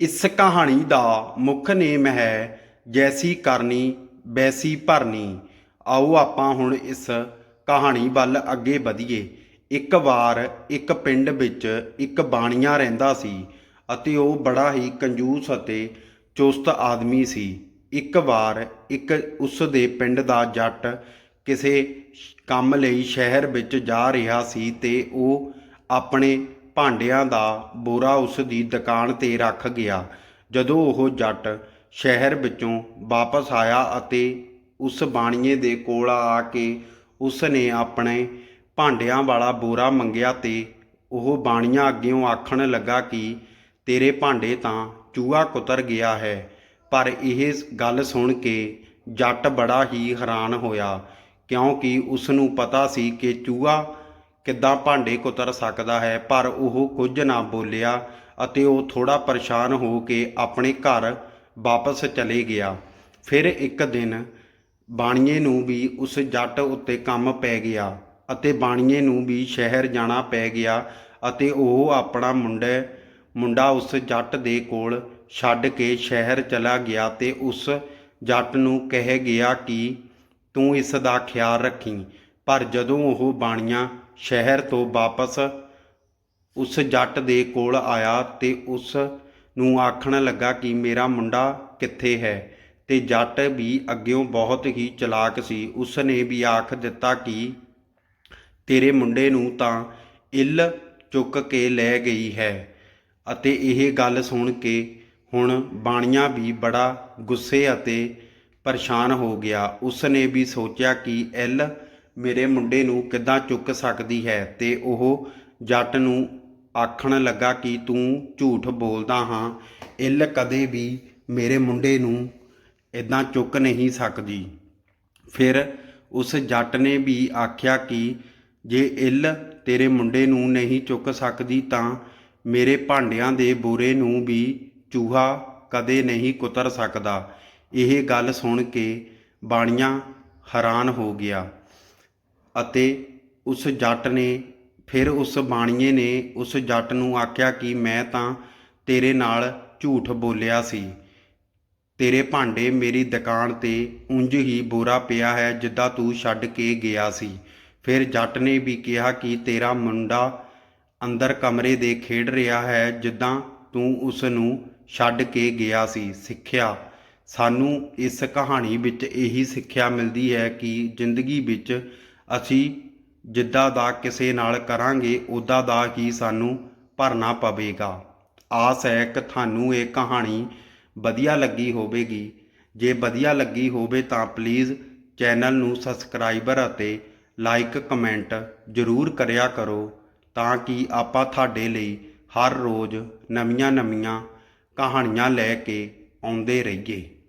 ਇਸ ਕਹਾਣੀ ਦਾ ਮੁੱਖ ਨੇਮ ਹੈ ਜੈਸੀ ਕਰਨੀ ਵੈਸੀ ਭਰਨੀ। ਆਓ ਆਪਾਂ ਹੁਣ ਇਸ ਕਹਾਣੀ ਵੱਲ ਅੱਗੇ ਵਧੀਏ। ਇੱਕ ਵਾਰ ਇੱਕ ਪਿੰਡ ਵਿੱਚ ਇੱਕ ਬਾਣੀਆ ਰਹਿੰਦਾ ਸੀ ਅਤੇ ਉਹ ਬੜਾ ਹੀ ਕੰਜੂਸ ਅਤੇ ਚੁਸਤ ਆਦਮੀ ਸੀ। ਇੱਕ ਵਾਰ ਇੱਕ ਉਸ ਦੇ ਪਿੰਡ ਦਾ ਜੱਟ ਕਿਸੇ ਕੰਮ ਲਈ ਸ਼ਹਿਰ ਵਿੱਚ ਜਾ ਰਿਹਾ ਸੀ ਤੇ ਉਹ ਆਪਣੇ ਭਾਂਡਿਆਂ ਦਾ ਬੋਰਾ ਉਸ ਦੀ ਦੁਕਾਨ ਤੇ ਰੱਖ ਗਿਆ। ਜਦੋਂ ਉਹ ਜੱਟ ਸ਼ਹਿਰ ਵਿੱਚੋਂ ਵਾਪਸ ਆਇਆ ਅਤੇ ਉਸ ਬਾਣੀਏ ਦੇ ਕੋਲ ਆ ਕੇ ਉਸ ਨੇ ਆਪਣੇ ਭਾਂਡਿਆਂ ਵਾਲਾ ਬੋਰਾ ਮੰਗਿਆ ਤੇ ਉਹ ਬਾਣੀਆ ਅੱਗਿਓਂ ਆਖਣ ਲੱਗਾ ਕਿ ਤੇਰੇ ਭਾਂਡੇ ਤਾਂ ਚੂਹਾ ਕੁਤਰ ਗਿਆ ਹੈ, ਪਰ ਇਹ ਗੱਲ ਸੁਣ ਕੇ ਜੱਟ ਬੜਾ ਹੀ ਹੈਰਾਨ ਹੋਇਆ, ਕਿਉਂਕਿ ਉਸ ਨੂੰ ਪਤਾ ਸੀ ਕਿ ਚੂਹਾ ਕਿੱਦਾਂ ਭਾਂਡੇ ਕੁਤਰ ਸਕਦਾ ਹੈ, ਪਰ ਉਹ ਕੁਝ ਨਾ ਬੋਲਿਆ ਅਤੇ ਉਹ ਥੋੜਾ ਪਰੇਸ਼ਾਨ ਹੋ ਕੇ ਆਪਣੇ ਘਰ ਵਾਪਸ ਚਲੇ ਗਿਆ। ਫਿਰ ਇੱਕ ਦਿਨ ਬਾਣੀਏ ਨੂੰ ਵੀ ਉਸ ਜੱਟ ਉੱਤੇ ਕੰਮ ਪੈ ਗਿਆ ਅਤੇ ਬਾਣੀਏ ਨੂੰ ਵੀ ਸ਼ਹਿਰ ਜਾਣਾ ਪੈ ਗਿਆ ਅਤੇ ਉਹ ਆਪਣਾ ਮੁੰਡੇ, ਮੁੰਡਾ ਉਸ ਜੱਟ ਦੇ ਕੋਲ ਛੱਡ ਕੇ ਸ਼ਹਿਰ ਚਲਾ ਗਿਆ ਤੇ ਉਸ ਜੱਟ ਨੂੰ ਕਹਿ ਗਿਆ ਕਿ ਤੂੰ ਇਸ ਦਾ ਖਿਆਲ ਰੱਖੀ। ਪਰ ਜਦੋਂ ਉਹ ਬਾਣੀਆਂ ਸ਼ਹਿਰ ਤੋਂ ਵਾਪਸ ਉਸ ਜੱਟ ਦੇ ਕੋਲ ਆਇਆ ਤੇ ਉਸ ਨੂੰ ਆਖਣ ਲੱਗਾ ਕਿ ਮੇਰਾ ਮੁੰਡਾ ਕਿੱਥੇ ਹੈ? ਤੇ ਜੱਟ ਵੀ ਅੱਗਿਓਂ ਬਹੁਤ ਹੀ ਚਲਾਕ ਸੀ। ਉਸ ਨੇ ਵੀ ਆਖ ਦਿੱਤਾ ਕਿ ਤੇਰੇ ਮੁੰਡੇ ਨੂੰ ਤਾਂ ਇੱਲ ਚੁੱਕ ਕੇ ਲੈ ਗਈ ਹੈ। ਅਤੇ ਇਹ ਗੱਲ ਸੁਣ ਕੇ ਹੁਣ ਬਾਣੀਆਂ ਵੀ ਬੜਾ ਗੁੱਸੇ ਅਤੇ ਪਰੇਸ਼ਾਨ ਹੋ ਗਿਆ। ਉਸ ਨੇ ਵੀ ਸੋਚਿਆ ਕਿ ਇੱਲ ਮੇਰੇ ਮੁੰਡੇ ਨੂੰ ਕਿੱਦਾਂ ਚੁੱਕ ਸਕਦੀ ਹੈ? ਤੇ ਉਹ ਜੱਟ ਨੂੰ ਆਖਣ ਲੱਗਾ ਕਿ ਤੂੰ ਝੂਠ ਬੋਲਦਾ ਹਾਂ। ਇੱਲ ਕਦੇ ਵੀ ਮੇਰੇ ਮੁੰਡੇ ਨੂੰ ਇਦਾਂ ਚੁੱਕ ਨਹੀਂ ਸਕਦੀ। ਫਿਰ ਉਸ ਜੱਟ ਨੇ ਵੀ ਆਖਿਆ ਕਿ ਜੇ ਇੱਲ ਤੇਰੇ ਮੁੰਡੇ ਨੂੰ ਨਹੀਂ ਚੁੱਕ ਸਕਦੀ ਤਾਂ ਮੇਰੇ ਭਾਂਡਿਆਂ ਦੇ ਬੋਰੇ ਨੂੰ ਵੀ ਚੂਹਾ ਕਦੇ ਨਹੀਂ ਕੁਤਰ ਸਕਦਾ। ਇਹ ਗੱਲ ਸੁਣ ਕੇ ਬਾਣੀਆਂ ਹੈਰਾਨ ਹੋ ਗਿਆ। ਅਤੇ ਉਸ ਜੱਟ ਨੇ, ਫਿਰ ਉਸ ਬਾਣੀਏ ਨੇ ਉਸ ਜੱਟ ਨੂੰ ਆਖਿਆ ਕਿ ਮੈਂ ਤਾਂ ਤੇਰੇ ਨਾਲ ਝੂਠ ਬੋਲਿਆ ਸੀ। ਤੇਰੇ ਭਾਂਡੇ ਮੇਰੀ ਦੁਕਾਨ ਤੇ ਉਂਝ ਹੀ ਬੋਰਾ ਪਿਆ ਹੈ ਜਿੱਦਾਂ ਤੂੰ ਛੱਡ ਕੇ ਗਿਆ ਸੀ। ਫਿਰ ਜੱਟ ਨੇ ਵੀ ਕਿਹਾ ਕਿ ਤੇਰਾ ਮੁੰਡਾ ਅੰਦਰ ਕਮਰੇ ਦੇ ਖੇਡ ਰਿਹਾ ਹੈ ਜਿੱਦਾਂ ਤੂੰ ਉਸ ਨੂੰ ਛੱਡ ਕੇ ਗਿਆ ਸੀ। ਸਿੱਖਿਆ। ਸਾਨੂੰ ਇਸ ਕਹਾਣੀ ਵਿੱਚ ਇਹੀ ਸਿੱਖਿਆ ਮਿਲਦੀ ਹੈ ਕਿ ਜ਼ਿੰਦਗੀ ਵਿੱਚ ਅਸੀਂ ਜਿੱਦਾਂ ਦਾ ਕਿਸੇ ਨਾਲ ਕਰਾਂਗੇ ਉਦਾਂ ਦਾ ਹੀ ਸਾਨੂੰ ਭਰਨਾ ਪਵੇਗਾ। ਆਸ ਹੈ ਕਿ ਤੁਹਾਨੂੰ ਇਹ ਕਹਾਣੀ ਵਧੀਆ ਲੱਗੀ ਹੋਵੇਗੀ। ਜੇ ਵਧੀਆ ਲੱਗੀ ਹੋਵੇ ਤਾਂ ਪਲੀਜ਼ ਚੈਨਲ ਨੂੰ ਸਬਸਕ੍ਰਾਈਬਰ ਅਤੇ ਲਾਈਕ ਕਮੈਂਟ ਜ਼ਰੂਰ ਕਰਿਆ ਕਰੋ ਤਾਂ ਕਿ ਆਪਾਂ ਤੁਹਾਡੇ ਲਈ ਹਰ ਰੋਜ਼ ਨਵੀਆਂ-ਨਵੀਆਂ ਕਹਾਣੀਆਂ ਲੈ ਕੇ ਆਉਂਦੇ ਰਹੀਏ।